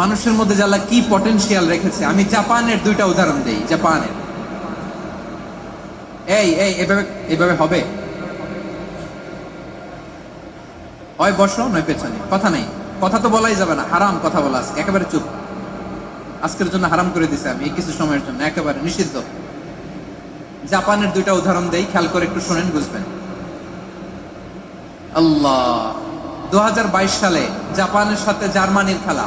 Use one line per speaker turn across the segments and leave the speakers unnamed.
মানুষের মধ্যে যারা কি পটেনশিয়াল রেখেছে, আমি জাপানের দুইটা উদাহরণ দেই, জাপানের। এই এই, এভাবে এভাবে হবে। হয় বসো, নয় পেছনে। কথা নেই। কথা তো বলাই যাবে না, হারাম কথা বলা আজকে একেবারে চুপ। আজকের জন্য হারাম করে দিছে আমি কিছু সময়ের জন্য, একেবারে নিষিদ্ধ। জাপানের দুইটা উদাহরণ দেই, খেয়াল করে একটু শোনেন, বুঝবেন। আল্লাহ দু হাজার বাইশ সালে জাপানের সাথে জার্মানির খেলা।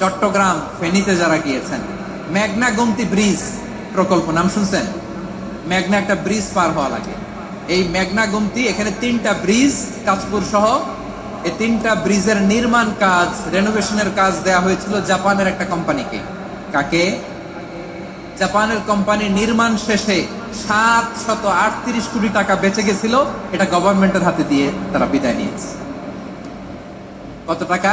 চট্টগ্রাম ফেনীতে যারা গিয়েছেন, মেঘনা গমতি ব্রিজ প্রকল্প নাম শুনছেন? মেঘনা একটা ব্রিজ পার হওয়া লাগে। এই মেঘনা গমতি, এখানে তিনটা ব্রিজ কাজপুর সহ, এই তিনটা ব্রিজের নির্মাণ কাজ রেনোভেশনের কাজ দেয়া হয়েছিল জাপানের একটা কোম্পানিকে। কাকে? জাপানের কোম্পানির নির্মাণ শেষে সাত শত আটত্রিশ কোটি টাকা বেঁচে গেছিল, এটা গভর্নমেন্টের হাতে দিয়ে তারা বিদায় নিয়েছে। কত টাকা?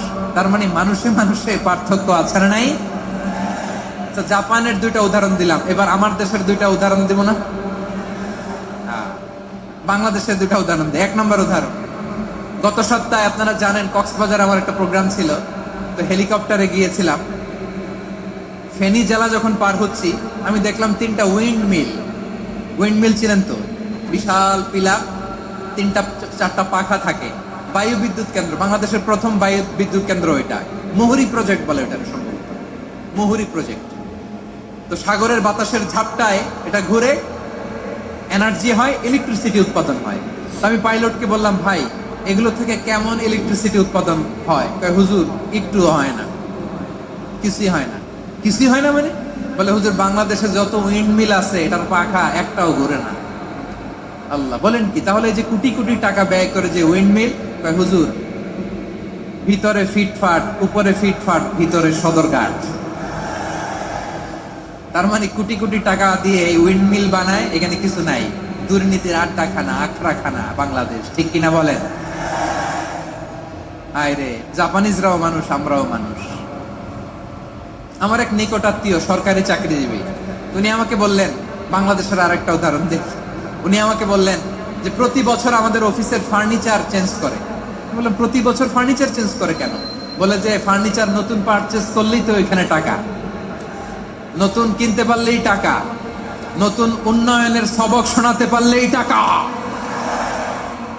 তার মানে মানুষে মানুষে পার্থক্য আছে না নাই? তো জাপানের দুইটা উদাহরণ দিলাম। এবার আমার দেশের দুইটা উদাহরণ দিব না? বাংলাদেশের দুটা উদাহরণ দেয় এক নম্বর উদাহরণ। গত সপ্তাহে আপনারা জানেন কক্সবাজার আমার একটা প্রোগ্রাম ছিল। তো হেলিকপ্টারে গিয়েছিলাম। ফেনী জেলা যখন পার হচ্ছি, আমি দেখলাম তিনটা উইন্ড মিল উইন্ড মিল ছিলেন তো? বিশাল পিলা তিনটা, চারটা পাখা থাকে। বায়ু বিদ্যুৎ কেন্দ্র, বাংলাদেশের প্রথম বায়ু বিদ্যুৎ কেন্দ্র এটা। মুহুরি প্রজেক্ট বলে এটা সম্ভবত। মুহুরি প্রজেক্ট তো সাগরের বাতাসের ঝাপটায় এটা ঘুরে এনার্জি হয় ইলেকট্রিসিটি উৎপাদন হয়। আমি পাইলটকে বললাম, ভাই, এগুলো থেকে কেমন ইলেকট্রিসিটি উৎপাদন হয়? হুজুর, একটু হয় না। কিছুই হয় না। কিছুই হয় না মানে? বলে, হুজুর, বাংলাদেশে যত উইন্ড মিল আছে, এটার পাখা একটাও ঘুরে না। আল্লাহ, বলেন কি? তাহলে যে কোটি কোটি টাকা ব্যয় করে যে উইন্ড মিল হুজুর, ভিতরে ফিটফাট, উপরে ফিটফাট, ভিতরে সদরঘাট। তার মানে কোটি কোটি টাকা দিয়ে এই উইন্ড মিল বানায়, এখানে কিছু নাই। দুর্নীতির আড্ডা খানা আখড়া খানা বাংলাদেশ, ঠিক কিনা বলেন? আয় রে জাপানিজরাও মানুষ, আমরাও মানুষ। আমার এক নিকটাত্মীয় সরকারি চাকরিজীবী, উনি আমাকে বললেন, বাংলাদেশের আরেকটা উদাহরণ দেখ। উনি আমাকে বললেন যে, প্রতি বছর আমাদের অফিসের ফার্নিচার চেঞ্জ করে। বললাম প্রতি বছর ফার্নিচার চেঞ্জ করে কেন? বলে যে ফার্নিচার নতুন পারচেজ করলেই তো এখানে টাকা। নতুন কিনতে পারলেই টাকা। নতুন উন্নয়নের সবক শোনাতে পারলেই টাকা।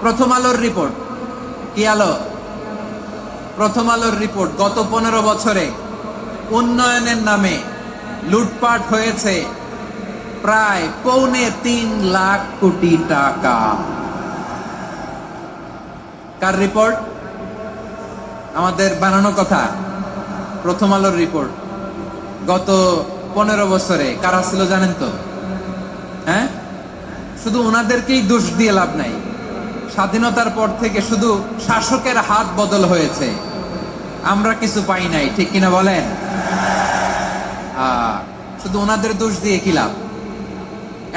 প্রথম আলোর রিপোর্ট কি আলো? প্রথম আলোর রিপোর্ট গত পনেরো বছরে উন্নয়নের নামে লুটপাট হয়েছে। প্রায় পৌনে তিন লাখ কোটি টাকা। কার রিপোর্ট আমাদের বানানো কথা, প্রথম আলোর রিপোর্ট গত পনেরো বছরে, কারা ছিল জানেন তো? হ্যাঁ? শুধু ওনাদেরকেই দোষ দিয়ে লাভ নাই। স্বাধীনতার পর থেকে শুধু শাসকের হাত বদল হয়েছে। আমরা কিছু পাই নাই, ঠিক কিনা বলেন? শুধু ওনাদের দোষ দিয়ে কি লাভ?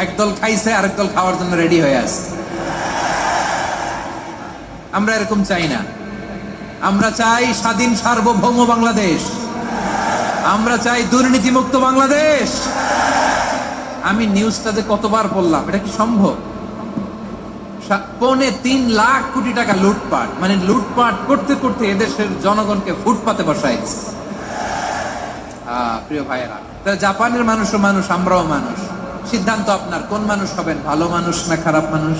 একদল খাইছে আরেক দল খাওয়ার জন্য রেডি হয়ে আছে। আমরা এরকম চাই না। আমরা চাই স্বাধীন সার্বভৌম বাংলাদেশ। আমরা চাই দুর্নীতিমুক্ত বাংলাদেশ। আমি নিউজটাতে কতবার বললাম, এটা কি সম্ভব? পৌনে তিন লাখ কোটি টাকা লুটপাট মানে লুটপাট করতে করতে এদেশের জনগণকে ফুটপাতে বসাইছে। প্রিয় ভাইয়েরা, তা জাপানের মানুষও মানুষ, আমরাও মানুষ। সিদ্ধান্ত আপনার, কোন মানুষ হবেন, ভালো মানুষ না খারাপ মানুষ?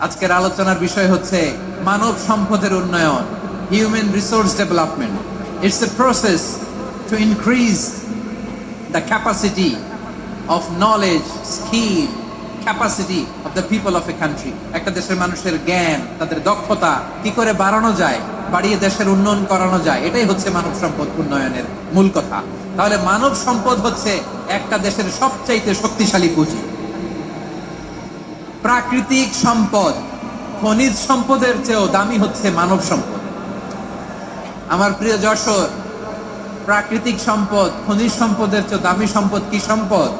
আজকের আলোচনার বিষয় হচ্ছে মানব সম্পদের উন্নয়ন human resource development it's a process to increase the capacity of knowledge skill capacity of the people of a country একটা দেশের মানুষের জ্ঞান, তাদের দক্ষতা কি করে বাড়ানো যায়, বাড়িয়ে দেশের উন্নয়ন করানো যায়, এটাই হচ্ছে মানব সম্পদ উন্নয়নের মূল কথা। তাহলে মানব সম্পদ হচ্ছে একটা দেশের সবচাইতে শক্তিশালী পুঁজি। প্রাকৃতিক সম্পদ, খনিজ সম্পদের চেয়েও দামি হচ্ছে মানব সম্পদ। আমার প্রিয় যশোর, প্রাকৃতিক সম্পদ, খনিজ সম্পদের চেয়ে দামি সম্পদ কি সম্পদ?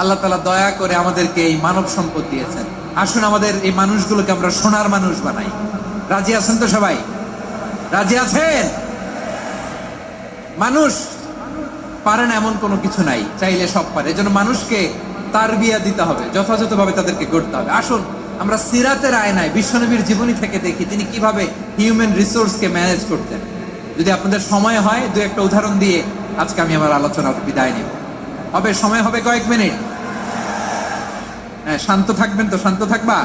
আল্লাহ তালা দয়া করে আমাদেরকে এই মানব সম্পদ দিয়েছেন। আসুন আমাদের এই মানুষগুলোকে আমরা সোনার মানুষ বানাই। রাজি আছেন তো সবাই? রাজি আছেন? মানুষ পারে না এমন কোনো কিছু নাই, চাইলে সব পারে। এজন্য মানুষকে তার বিয়া দিতে হবে, যথাযথভাবে তাদেরকে গড়তে হবে। আসুন, আমরা সিরাতের আয়নায় বিশ্বনবীর জীবনী থেকে দেখি তিনি কীভাবে হিউম্যান রিসোর্সকে ম্যানেজ করতেন। যদি আপনাদের সময় হয়, দু একটা উদাহরণ দিয়ে আজকে আমি আমার আলোচনা বিদায় নেব। হবে, সময় হবে কয়েক মিনিট? হ্যাঁ শান্ত থাকবেন তো, শান্ত থাকবা?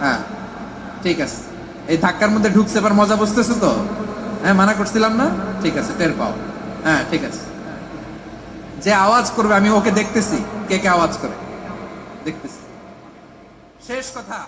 হ্যাঁ ঠিক আছে। এই ধাক্কার মধ্যে ঢুকছে, এবার মজা বুঝতেছো তো? হ্যাঁ মানা করছিলাম না? ঠিক আছে, টের পাও। হ্যাঁ ঠিক আছে। যে আওয়াজ করবে আমি ওকে দেখতেছি। কে কে আওয়াজ করে? দেখতেছি। শেষ কথা।